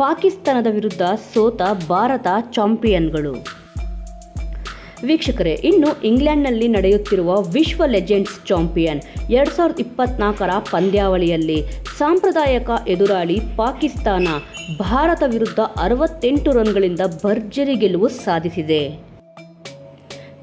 ಪಾಕಿಸ್ತಾನದ ವಿರುದ್ಧ ಸೋತ ಭಾರತ ಚಾಂಪಿಯನ್ಗಳು. ವೀಕ್ಷಕರೇ, ಇನ್ನು ಇಂಗ್ಲೆಂಡ್ನಲ್ಲಿ ನಡೆಯುತ್ತಿರುವ ವಿಶ್ವ ಲೆಜೆಂಡ್ಸ್ ಚಾಂಪಿಯನ್ ಎರಡು ಸಾವಿರದ ಇಪ್ಪತ್ನಾಲ್ಕರ ಪಂದ್ಯಾವಳಿಯಲ್ಲಿ ಸಾಂಪ್ರದಾಯಿಕ ಎದುರಾಳಿ ಪಾಕಿಸ್ತಾನ ಭಾರತ ವಿರುದ್ಧ ಅರವತ್ತೆಂಟು ರನ್ಗಳಿಂದ ಭರ್ಜರಿ ಗೆಲುವು ಸಾಧಿಸಿದೆ.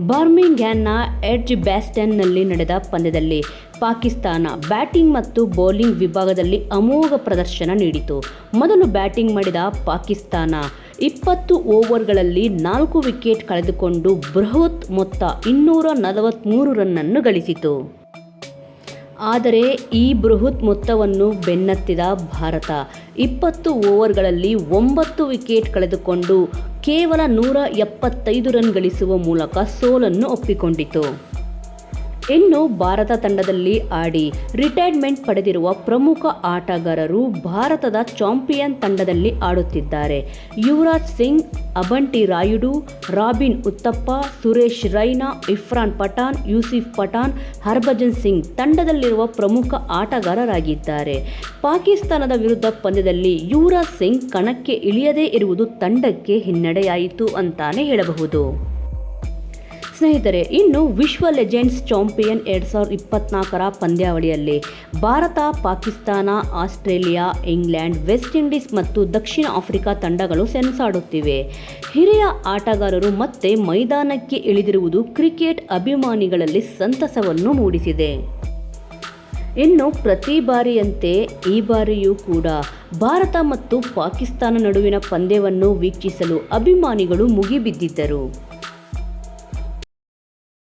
ಬಾರ್ಮಿಂಗ್ಹ್ಯಾನ್ನ ಎಡ್ಜ್ ಬ್ಯಾಸ್ಟನ್ನಲ್ಲಿ ನಡೆದ ಪಂದ್ಯದಲ್ಲಿ ಪಾಕಿಸ್ತಾನ ಬ್ಯಾಟಿಂಗ್ ಮತ್ತು ಬೌಲಿಂಗ್ ವಿಭಾಗದಲ್ಲಿ ಅಮೋಘ ಪ್ರದರ್ಶನ ನೀಡಿತು. ಮೊದಲು ಬ್ಯಾಟಿಂಗ್ ಮಾಡಿದ ಪಾಕಿಸ್ತಾನ ಇಪ್ಪತ್ತು ಓವರ್ಗಳಲ್ಲಿ ನಾಲ್ಕು ವಿಕೆಟ್ ಕಳೆದುಕೊಂಡು ಬೃಹತ್ ಮೊತ್ತ ಇನ್ನೂರ ನಲವತ್ತ್ಮೂರು ರನ್ನನ್ನು ಗಳಿಸಿತು. ಆದರೆ ಈ ಬೃಹತ್ ಮೊತ್ತವನ್ನು ಬೆನ್ನತ್ತಿದ ಭಾರತ ಇಪ್ಪತ್ತು ಓವರ್ಗಳಲ್ಲಿ ಒಂಬತ್ತು ವಿಕೆಟ್ ಕಳೆದುಕೊಂಡು ಕೇವಲ ನೂರ ಎಪ್ಪತ್ತೈದು ರನ್ ಗಳಿಸುವ ಮೂಲಕ ಸೋಲನ್ನು ಒಪ್ಪಿಕೊಂಡಿತು. ಇನ್ನು ಭಾರತ ತಂಡದಲ್ಲಿ ಆಡಿ ರಿಟೈರ್ಮೆಂಟ್ ಪಡೆದಿರುವ ಪ್ರಮುಖ ಆಟಗಾರರು ಭಾರತದ ಚಾಂಪಿಯನ್ ತಂಡದಲ್ಲಿ ಆಡುತ್ತಿದ್ದಾರೆ. ಯುವರಾಜ್ ಸಿಂಗ್, ಅಬಂಟಿ ರಾಯುಡು, ರಾಬಿನ್ ಉತ್ತಪ್ಪ, ಸುರೇಶ್ ರೈನಾ ಇಫ್ರಾನ್ ಪಠಾನ್ ಯೂಸಿಫ್ ಪಠಾನ್ ಹರ್ಭಜನ್ ಸಿಂಗ್ ತಂಡದಲ್ಲಿರುವ ಪ್ರಮುಖ ಆಟಗಾರರಾಗಿದ್ದಾರೆ. ಪಾಕಿಸ್ತಾನದ ವಿರುದ್ಧ ಪಂದ್ಯದಲ್ಲಿ ಯುವರಾಜ್ ಸಿಂಗ್ ಕಣಕ್ಕೆ ಇಳಿಯದೇ ಇರುವುದು ತಂಡಕ್ಕೆ ಹಿನ್ನಡೆಯಾಯಿತು ಅಂತಾನೆ ಹೇಳಬಹುದು. ಸ್ನೇಹಿತರೆ, ಇನ್ನು ವಿಶ್ವ ಲೆಜೆಂಡ್ಸ್ ಚಾಂಪಿಯನ್ ಎರಡು ಸಾವಿರದ ಇಪ್ಪತ್ನಾಲ್ಕರ ಪಂದ್ಯಾವಳಿಯಲ್ಲಿ Bharat, Pakistan, Australia, England, West Indies ಮತ್ತು ದಕ್ಷಿಣ ಆಫ್ರಿಕಾ ತಂಡಗಳು ಸೆಣಸಾಡುತ್ತಿವೆ. ಹಿರಿಯ ಆಟಗಾರರು ಮತ್ತೆ ಮೈದಾನಕ್ಕೆ ಇಳಿದಿರುವುದು ಕ್ರಿಕೆಟ್ ಅಭಿಮಾನಿಗಳಲ್ಲಿ ಸಂತಸವನ್ನು ಮೂಡಿಸಿದೆ. ಇನ್ನು ಪ್ರತಿ ಬಾರಿಯಂತೆ ಈ ಬಾರಿಯೂ ಕೂಡ ಭಾರತ ಮತ್ತು ಪಾಕಿಸ್ತಾನ ನಡುವಿನ ಪಂದ್ಯವನ್ನು ವೀಕ್ಷಿಸಲು ಅಭಿಮಾನಿಗಳು ಮುಗಿಬಿದ್ದಿದ್ದರು.